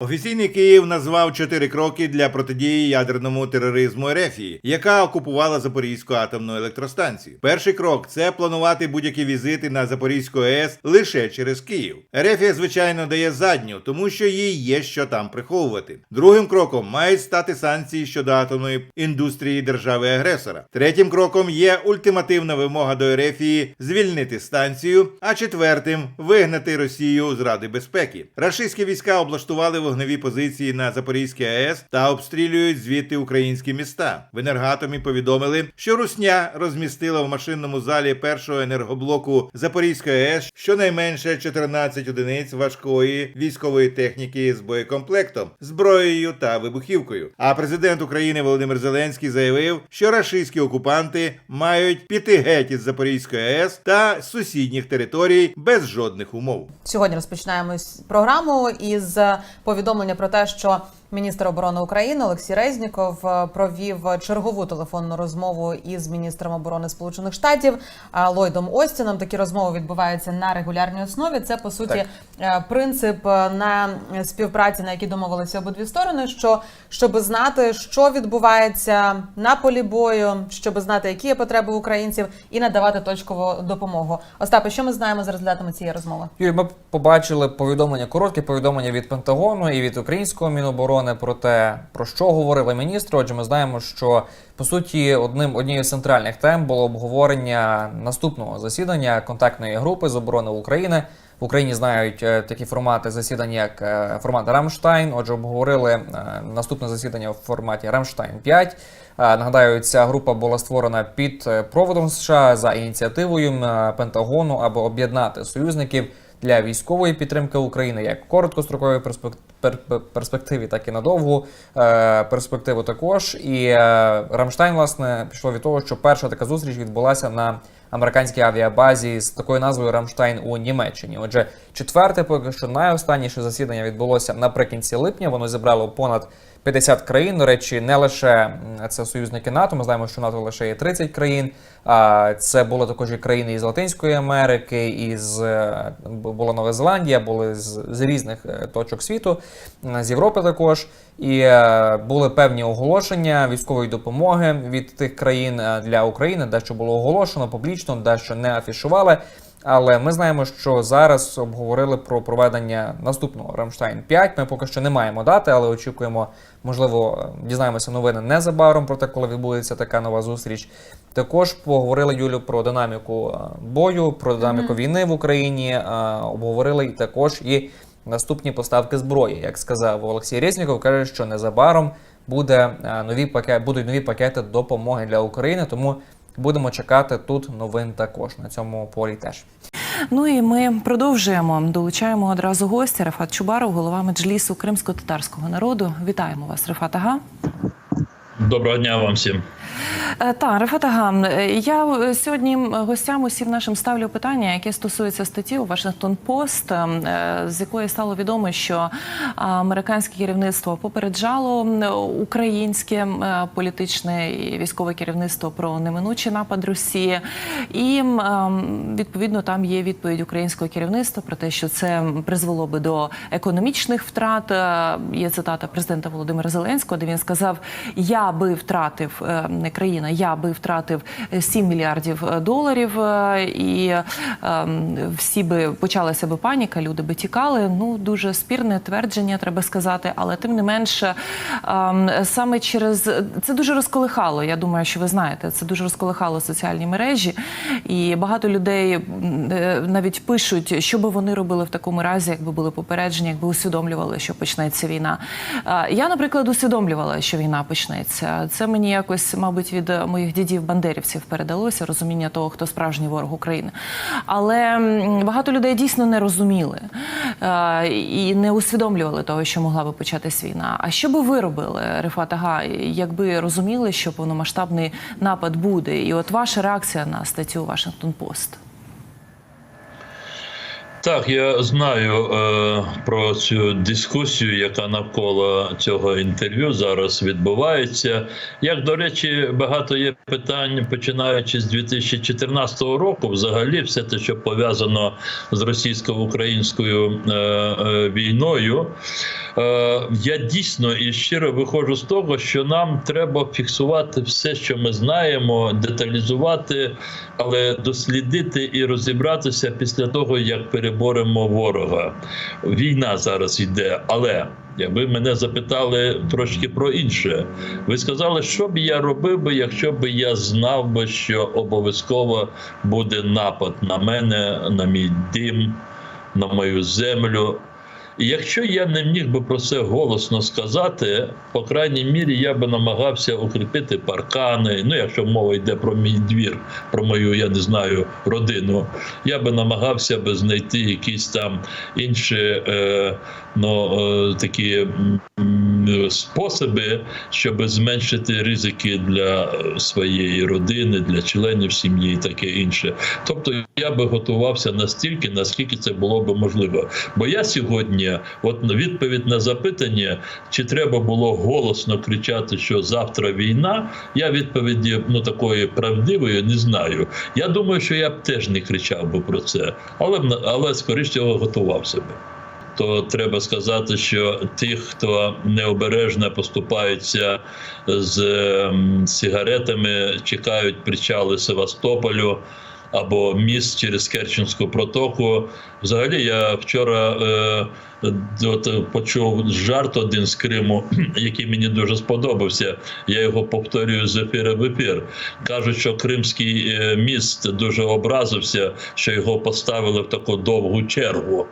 Офіційний Київ назвав чотири кроки для протидії ядерному тероризму Ерефії, яка окупувала Запорізьку атомну електростанцію. Перший крок це планувати будь-які візити на Запорізьку АЕС лише через Київ. Ерефія, звичайно, дає задню, тому що їй є що там приховувати. Другим кроком мають стати санкції щодо атомної індустрії держави-агресора. Третім кроком є ультимативна вимога до Ерефії звільнити станцію. А четвертим вигнати Росію з Ради безпеки. Рашистські війська облаштували вогневі позиції на Запорізькій АЕС та обстрілюють звідти українські міста. В енергоатомі повідомили, що Русня розмістила в машинному залі першого енергоблоку Запорізької АЕС щонайменше 14 одиниць важкої військової техніки з боєкомплектом, зброєю та вибухівкою. А президент України Володимир Зеленський заявив, що рашистські окупанти мають піти геть із Запорізької АЕС та сусідніх територій без жодних умов. Сьогодні розпочинаємо програму із повідомлення про те, що міністр оборони України Олексій Резніков е, провів чергову телефонну розмову із міністром оборони Сполучених Штатів е, Ллойдом Остіном. Такі розмови відбуваються на регулярній основі. Це по суті е, принцип на співпраці, на якій домовилися обидві сторони. Що щоб знати, що відбувається на полі бою, щоб знати, які є потреби українців, і надавати точкову допомогу. Остапе, що ми знаємо за результатами цієї розмови? Юрій, ми побачили повідомлення, коротке повідомлення від Пентагону і від українського міноборони про те, про що говорили міністри. Отже, ми знаємо, що по суті одним однією з центральних тем було обговорення наступного засідання контактної групи з оборони України. В Україні знають е, такі формати засідань, як е, формат Рамштайн. Отже, обговорили е, наступне засідання в форматі Рамштайн 5. Е, Нагадаю, ця група була створена під проводом США за ініціативою Пентагону, аби об'єднати союзників для військової підтримки України як в короткостроковій перспек- пер- пер- перспективі, так і на довгу е, перспективу також. І е, Рамштайн, власне, пішло від того, що перша така зустріч відбулася на американській авіабазі з такою назвою Рамштайн у Німеччині. Отже, четверте, поки що найостанніше засідання відбулося наприкінці липня. Воно зібрало понад 50 країн. До речі, не лише це союзники НАТО. Ми знаємо, що НАТО лише є 30 країн. А це були також і країни із Латинської Америки, із е, була Нова Зеландія, були з, з різних е, точок світу, з Європи також. І е, були певні оголошення військової допомоги від тих країн для України, дещо було оголошено публічно, дещо не афішували. Але ми знаємо, що зараз обговорили про проведення наступного Рамштайн 5. Ми поки що не маємо дати, але очікуємо, можливо, дізнаємося новини незабаром про те, коли відбудеться така нова зустріч. Також поговорили Юлю про динаміку е, бою, про динаміку війни в Україні. е, Обговорили і також і наступні поставки зброї. Як сказав Олексій Резніков, каже, що незабаром буде е, нові пакети, будуть нові пакети допомоги для України. Тому будемо чекати тут новин також на цьому полі теж. Ну і ми продовжуємо. Долучаємо одразу гостя Рафат Чубаров, голова меджлісу кримсько-татарського народу. Вітаємо вас, Рафат Ага. Доброго дня вам всім. Е, Та Рафат Ага, е, я е, сьогодні гостям усім нашим ставлю питання, яке стосується статті у Вашингтон Пост, е, з якої стало відомо, що американське керівництво попереджало українське політичне і військове керівництво про неминучий напад Росії, і ем, відповідно там є відповідь українського керівництва про те, що це призвело би до економічних втрат. Є цитата президента Володимира Зеленського, де він сказав: Я би втратив е, не країна, я би втратив е, 7 мільярдів е, доларів, е, і ем, всі би почалася би паніка, люди би тікали. Ну дуже спірне твердження, треба сказати, але тим не менше, ем, саме через це дуже розколихало. Я думаю, що ви знаєте, це дуже розколихало соціальні мережі, і багато людей е, навіть пишуть, що би вони робили в такому разі, якби були попереджені, якби усвідомлювали, що почнеться війна. Е, Я, наприклад, усвідомлювала, що війна почнеться. Це мені якось, мабуть, від е, моїх дідів бандерівців передалося розуміння того, хто справжній ворог України. Але багато людей дійсно не розуміли е, і не усвідомлювали того, що могла би початись війна. А що би ви робили, Рифат Ага, якби розуміли, що повномасштабний напад буде? І от ваша реакція на статтю Вашингтон Пост. Так, я знаю е, про цю дискусію, яка навколо цього інтерв'ю зараз відбувається. Як до речі, багато є питань, починаючи з 2014 року, взагалі, все те, що пов'язано з російсько-українською е, е, війною. Е, я дійсно і щиро виходжу з того, що нам треба фіксувати все, що ми знаємо, деталізувати, але дослідити і розібратися після того, як переборемо ворога. Війна зараз йде, але. Ви мене запитали трошки про інше. Ви сказали, що б я робив би, якщо б я знав би, що обов'язково буде напад на мене, на мій дім, на мою землю. Якщо я не міг би про це голосно сказати, по крайній мірі я би намагався укріпити паркани. Ну, якщо мова йде про мій двір, про мою, я не знаю, родину, я би намагався би знайти якісь там інші е, ну, е, такі способи, щоб зменшити ризики для е, своєї родини, для членів сім'ї і таке інше. Тобто я би готувався настільки, наскільки це було би можливо. Бо я сьогодні, от відповідь на запитання, чи треба було голосно кричати, що завтра війна, я відповіді ну такої правдивої не знаю. Я думаю, що я б теж не кричав би про це, але але скоріше готувався би. То треба сказати, що тих, хто необережно поступаються з ем, сигаретами, чекають причали Севастополю або міст через Керченську протоку. Взагалі, я вчора е, от, почув жарт один з Криму, який мені дуже сподобався. Я його повторюю з ефіра в ефір. Кажуть, що Кримський е, міст дуже образився, що його поставили в таку довгу чергу.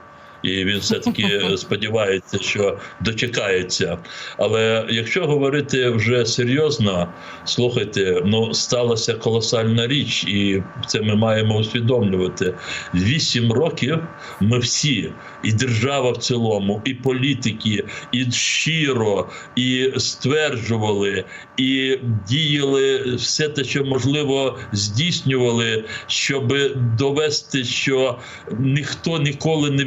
І він все таки сподівається, що дочекається. Але якщо говорити вже серйозно, слухайте, ну сталася колосальна річ, і це ми маємо усвідомлювати. Вісім років ми всі, і держава в цілому, і політики, і щиро, і стверджували, і діяли все те, що можливо здійснювали, щоб довести, що ніхто ніколи не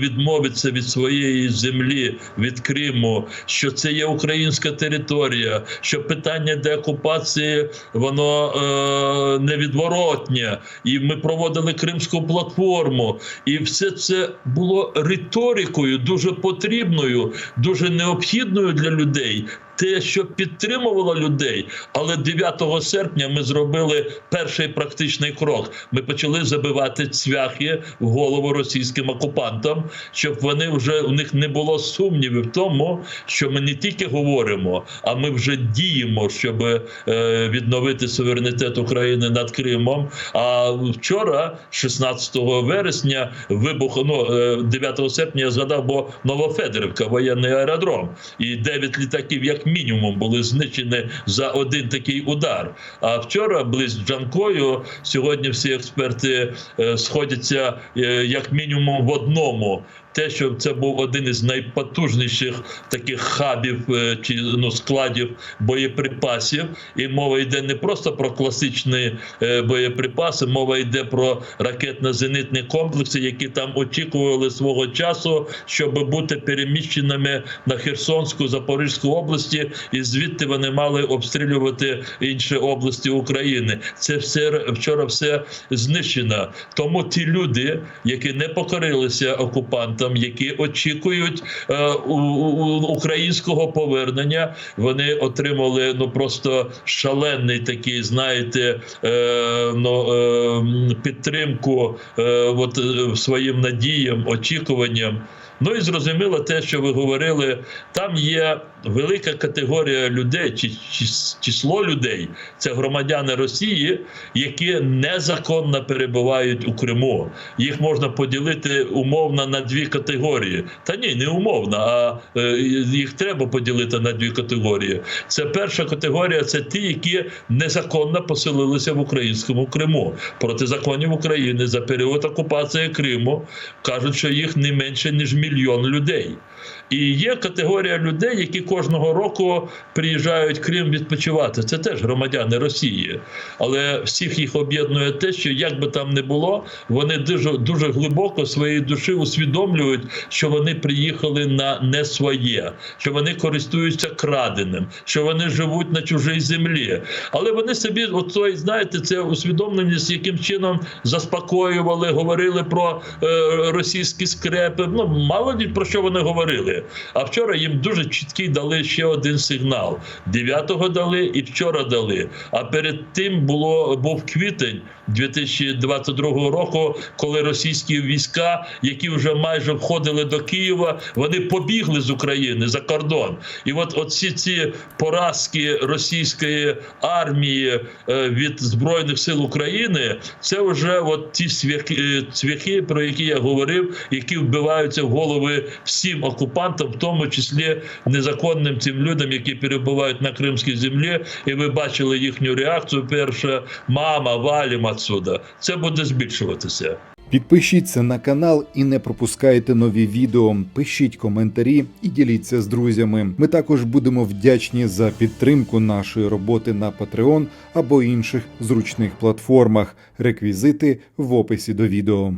відмовиться від своєї землі, від Криму, що це є українська територія, що питання деокупації воно е, невідворотнє, і ми проводили Кримську платформу, і все це було риторикою дуже потрібною, дуже необхідною для людей. Те, що підтримувало людей, але 9 серпня ми зробили перший практичний крок. Ми почали забивати цвяхи в голову російським окупантам, щоб вони вже у них не було сумнівів в тому, що ми не тільки говоримо, а ми вже діємо, щоб е, відновити суверенітет України над Кримом. А вчора, 16 вересня, вибух ну, е, 9 серпня я згадав, бо Новофедерівка, воєнний аеродром, і 9 літаків, як мінімум, були знищені за один такий удар. А вчора близько Джанкою сьогодні всі експерти е, сходяться е, як мінімум в одному. Те, що це був один із найпотужніших таких хабів е, чи ну, складів боєприпасів, і мова йде не просто про класичні е, боєприпаси, мова йде про ракетно-зенитні комплекси, які там очікували свого часу, щоб бути переміщеними на Херсонську, Запорізьку області, і звідти вони мали обстрілювати інші області України. Це все вчора все знищено. Тому ті люди, які не покорилися окупантам, які очікують е, у, у, українського повернення, вони отримали ну просто шалений такий, знаєте, е, ну, е, підтримку е, от, е, своїм надіям, очікуванням. Ну і зрозуміло те, що ви говорили, там є велика категорія людей, чи- число людей, це громадяни Росії, які незаконно перебувають у Криму. Їх можна поділити умовно на дві категорії. Та ні, не умовно, а е, їх треба поділити на дві категорії. Це перша категорія це ті, які незаконно поселилися в українському Криму проти законів України за період окупації Криму. кажуть, що їх не менше ніж мільйон людей. І є категорія людей, які кожного року приїжджають Крим відпочивати. Це теж громадяни Росії. Але всіх їх об'єднує те, що як би там не було, вони дуже дуже глибоко своєї душі усвідомлюють, що вони приїхали на не своє, що вони користуються краденим, що вони живуть на чужій землі. Але вони собі, оцей, знаєте, це усвідомленість, яким чином заспокоювали, говорили про е, російські скрепи. Ну мало про що вони говорили. А вчора їм дуже чіткий дали ще один сигнал. 9-го дали і вчора дали. А перед тим було був квітень 2022 року, коли російські війська, які вже майже входили до Києва, вони побігли з України за кордон. І от оці ці поразки російської армії е, від збройних сил України, це вже от ті свяхи, е, цвяхи, про які я говорив, які вбиваються в голови всім окупантам, в тому числі незаконним цим людям, які перебувають на кримській землі. І ви бачили їхню реакцію. Перша мама валім отсюда. Це буде збільшуватися. Підпишіться на канал і не пропускайте нові відео. Пишіть коментарі і діліться з друзями. Ми також будемо вдячні за підтримку нашої роботи на Patreon або інших зручних платформах. Реквізити в описі до відео.